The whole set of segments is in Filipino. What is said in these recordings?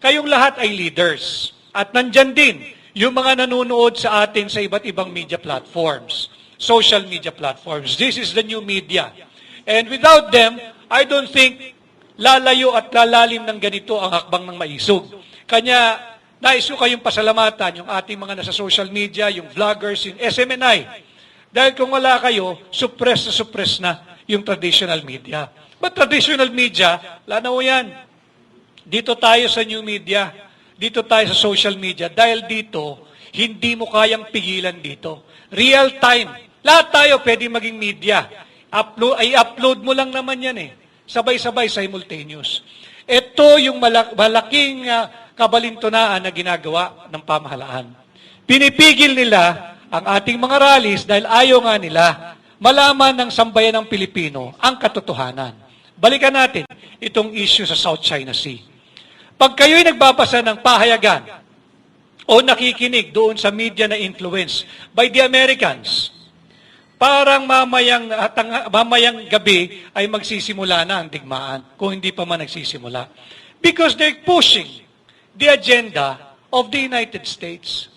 Kayong lahat ay leaders. At nandyan din yung mga nanonood sa atin sa iba't ibang media platforms, social media platforms. This is the new media. And without them, I don't think lalayo at lalalim ng ganito ang hakbang ng maisog. Kanya, nais ko kayong pasalamatan, yung ating mga nasa social media, yung vloggers, yung SMNI. Dahil kung wala kayo, suppress na suppress na yung traditional media. But traditional media, lanaw yan. Dito tayo sa new media. Dito tayo sa social media. Dahil dito, hindi mo kayang pigilan dito. Real time. Lahat tayo pwede maging media. Upload, ay upload mo lang naman yan eh. Sabay-sabay, simultaneous. Ito yung malak- malaking ah, kabalintunaan na ginagawa ng pamahalaan. Pinipigil nila ang ating mga rallies dahil ayaw nga nila malaman ng sambayan ng Pilipino ang katotohanan. Balikan natin itong issue sa South China Sea. Pag kayo'y nagbabasa ng pahayagan o nakikinig doon sa media na influence by the Americans, parang mamayang, tanga- mamayang gabi ay magsisimula na ang digmaan kung hindi pa man nagsisimula. Because they're pushing the agenda of the United States.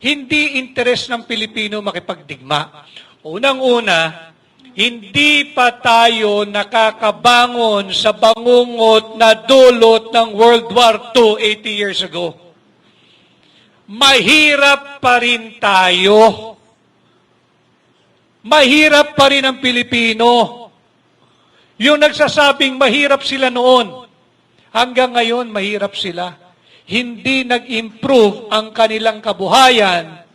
Hindi interes ng Pilipino makipagdigma. Unang-una, hindi pa tayo nakakabangon sa bangungot na dulot ng World War II 80 years ago. Mahirap pa rin tayo. Mahirap pa rin ang Pilipino. Yung nagsasabing mahirap sila noon, hanggang ngayon mahirap sila. Hindi nag-improve ang kanilang kabuhayan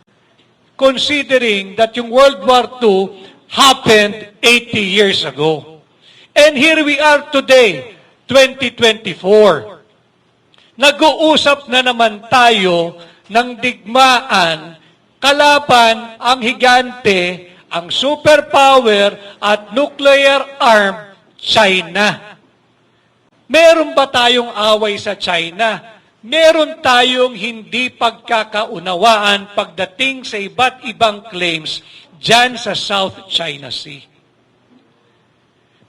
considering that yung World War II happened 80 years ago. And here we are today, 2024. Nag-uusap na naman tayo ng digmaan kalaban ang higante, ang superpower at nuclear armed China. Meron ba tayong away sa China? Meron tayong hindi pagkakaunawaan pagdating sa iba't ibang claims dyan sa South China Sea.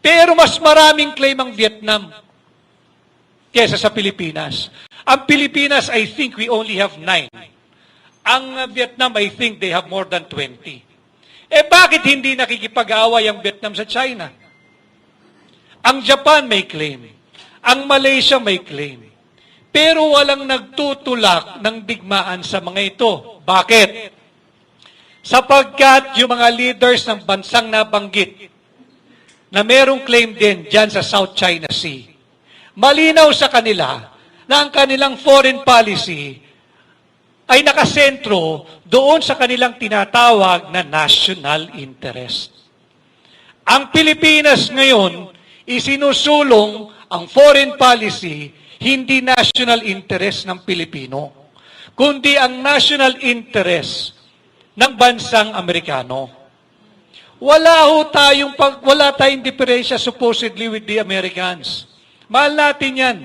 Pero mas maraming claim ang Vietnam kesa sa Pilipinas. Ang Pilipinas, I think we only have nine. Ang Vietnam, I think they have more than 20. Eh bakit hindi nakikipag-away ang Vietnam sa China? Ang Japan may claim. Ang Malaysia may claim. Pero walang nagtutulak ng digmaan sa mga ito. Bakit? Sapagkat yung mga leaders ng bansang nabanggit na merong claim din dyan sa South China Sea, malinaw sa kanila na ang kanilang foreign policy ay nakasentro doon sa kanilang tinatawag na national interest. Ang Pilipinas ngayon, isinusulong ang foreign policy hindi national interest ng Pilipino, kundi ang national interest ng bansang Amerikano. Wala ho tayong pag, wala tayong diferensya supposedly with the Americans. Mahal natin yan.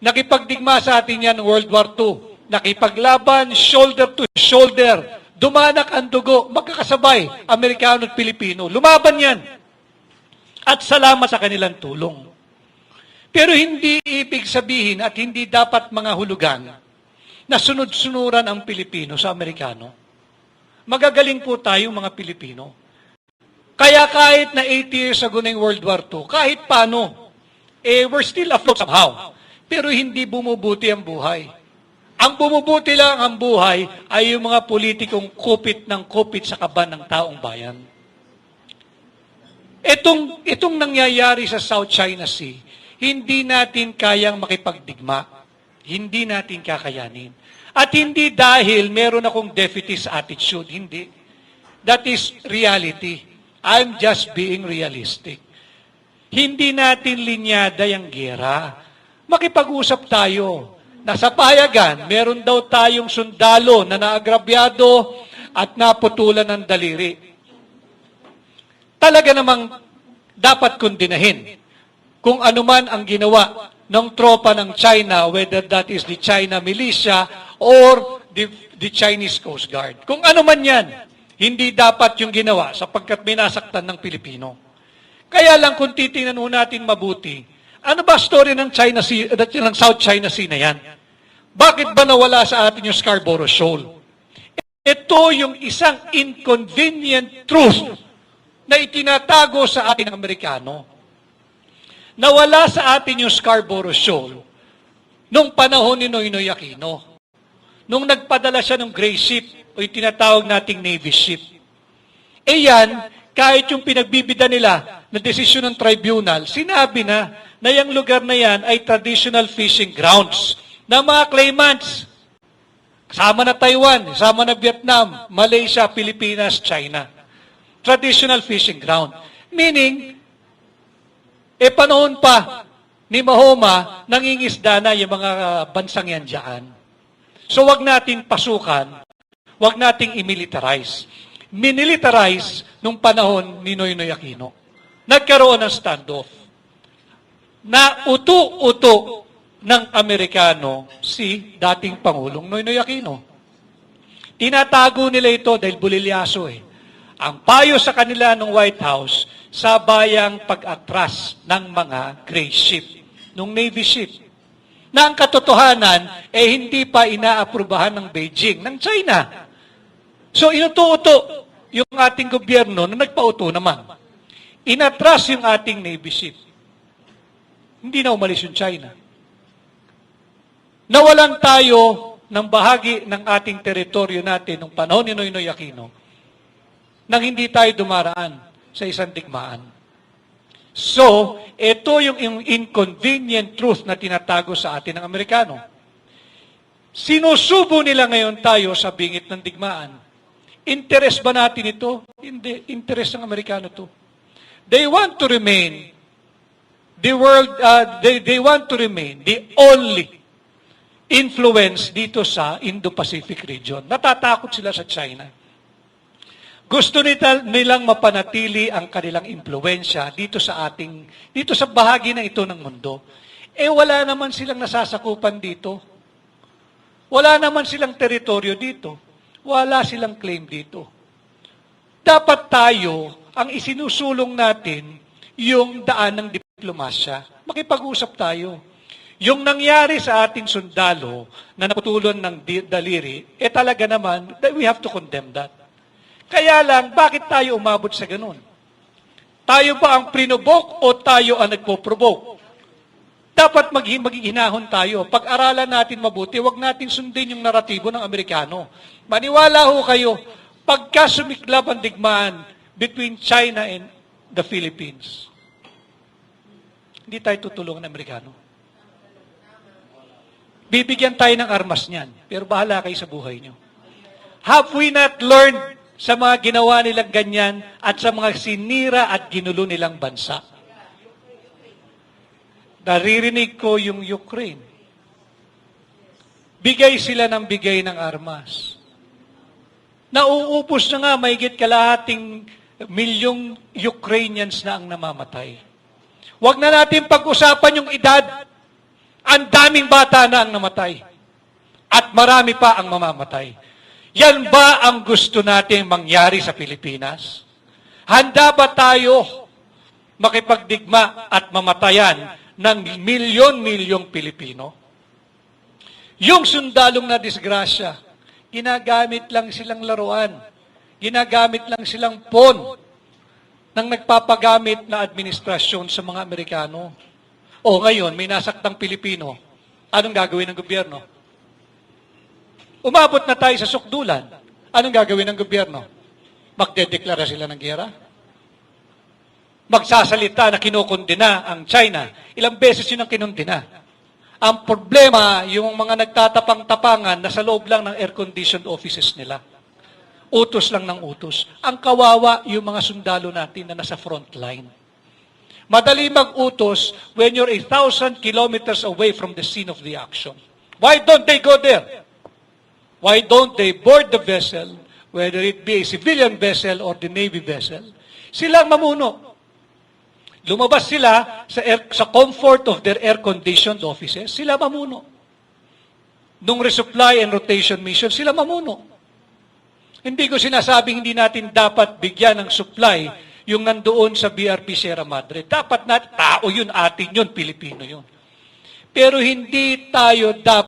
Nakipagdigma sa atin yan World War II. Nakipaglaban shoulder to shoulder. Dumanak ang dugo, magkakasabay, Amerikano at Pilipino. Lumaban yan. At salamat sa kanilang tulong. Pero hindi ibig sabihin at hindi dapat mga hulugan na sunod-sunuran ang Pilipino sa Amerikano. Magagaling po tayong mga Pilipino. Kaya kahit na 80 years ago na yung World War II, kahit paano, eh, we're still afloat somehow. Pero hindi bumubuti ang buhay. Ang bumubuti lang ang buhay ay yung mga politikong kupit ng kupit sa kaban ng taong bayan. Itong, itong nangyayari sa South China Sea, hindi natin kayang makipagdigma. Hindi natin kakayanin. At hindi dahil meron akong defeatist attitude. Hindi. That is reality. I'm just being realistic. Hindi natin linyada yung gera. Makipag-usap tayo. Nasa payagan, meron daw tayong sundalo na naagrabyado at naputulan ng daliri. Talaga namang dapat kundinahin kung anuman ang ginawa ng tropa ng China, whether that is the China militia or the, the Chinese Coast Guard. Kung ano man yan, hindi dapat yung ginawa sapagkat minasaktan ng Pilipino. Kaya lang kung titingnan ho natin mabuti, Ano ba story ng China Sea, uh, ng South China Sea na yan? Bakit ba nawala sa atin yung Scarborough Shoal? Ito yung isang inconvenient truth na itinatago sa ating Amerikano. Nawala sa atin yung Scarborough Shoal nung panahon ni Noynoy Aquino. Nung nagpadala siya ng gray ship o yung tinatawag nating Navy ship. E yan, kahit yung pinagbibida nila na desisyon ng tribunal, sinabi na na yung lugar na yan ay traditional fishing grounds ng mga claimants. Kasama na Taiwan, kasama na Vietnam, Malaysia, Pilipinas, China. Traditional fishing ground. Meaning, e panahon pa ni Mahoma, nangingisda na yung mga bansang yan dyan. So wag natin pasukan, wag nating imilitarize. Minilitarize nung panahon ni Noynoy Aquino. Nagkaroon ng standoff. Na uto-uto ng Amerikano si dating Pangulong Noynoy Aquino. Tinatago nila ito dahil bulilyaso eh. Ang payo sa kanila ng White House, sabayang pag-atras ng mga gray ship, ng Navy ship. Na ang katotohanan, eh hindi pa inaaprubahan ng Beijing, ng China. So inuto-uto yung ating gobyerno na nagpauto naman. Inatras yung ating Navy ship. Hindi na umalis yung China. Nawalan tayo ng bahagi ng ating teritoryo natin nung panahon ni Noynoy Aquino nang hindi tayo dumaraan sa isang digmaan. So, ito yung, yung inconvenient truth na tinatago sa atin ng Amerikano. Sinusubo nila ngayon tayo sa bingit ng digmaan. Interest ba natin ito? Hindi. Interest ng Amerikano to. They want to remain the world, uh, they, they want to remain the only influence dito sa Indo-Pacific region. Natatakot sila sa China. Gusto nila, nilang mapanatili ang kanilang impluensya dito sa ating, dito sa bahagi na ito ng mundo. Eh wala naman silang nasasakupan dito. Wala naman silang teritoryo dito. Wala silang claim dito. Dapat tayo, ang isinusulong natin, yung daan ng diplomasya. Makipag-usap tayo. Yung nangyari sa ating sundalo na naputulon ng daliri, eh talaga naman, we have to condemn that. Kaya lang, bakit tayo umabot sa ganun? Tayo ba ang prinobok o tayo ang nagpo-provoke? Dapat mag maghihinahon tayo. Pag-aralan natin mabuti, wag natin sundin yung naratibo ng Amerikano. Maniwala ho kayo, pagka sumiklab ang digmaan between China and the Philippines, hindi tayo tutulungan ng Amerikano. Bibigyan tayo ng armas niyan, pero bahala kayo sa buhay niyo. Have we not learned sa mga ginawa nilang ganyan at sa mga sinira at ginulo nilang bansa? Naririnig ko yung Ukraine. Bigay sila ng bigay ng armas. Nauupos na nga, mahigit kalahating milyong Ukrainians na ang namamatay. Huwag na natin pag-usapan yung edad. Ang daming bata na ang namatay. At marami pa ang mamamatay. Yan ba ang gusto natin mangyari sa Pilipinas? Handa ba tayo makipagdigma at mamatayan ng milyon-milyong Pilipino? Yung sundalong na disgrasya, ginagamit lang silang laruan. Ginagamit lang silang pon ng nagpapagamit na administrasyon sa mga Amerikano. O ngayon, may nasaktang Pilipino. Anong gagawin ng gobyerno? Umabot na tayo sa sukdulan. Anong gagawin ng gobyerno? Magdedeklara sila ng gera? Magsasalita na kinukundina ang China. Ilang beses yun ang kinundina. Ang problema, yung mga nagtatapang-tapangan na sa loob lang ng air-conditioned offices nila. Utos lang ng utos. Ang kawawa yung mga sundalo natin na nasa front line. Madali mag-utos when you're a thousand kilometers away from the scene of the action. Why don't they go there? Why don't they board the vessel, whether it be a civilian vessel or the Navy vessel? Sila ang mamuno. Lumabas sila sa, air, sa comfort of their air-conditioned offices, sila mamuno. Nung resupply and rotation mission, sila mamuno. Hindi ko sinasabing hindi natin dapat bigyan ng supply yung nandoon sa BRP Sierra Madre. Dapat na tao yun, atin yun, Pilipino yun. Pero hindi tayo dapat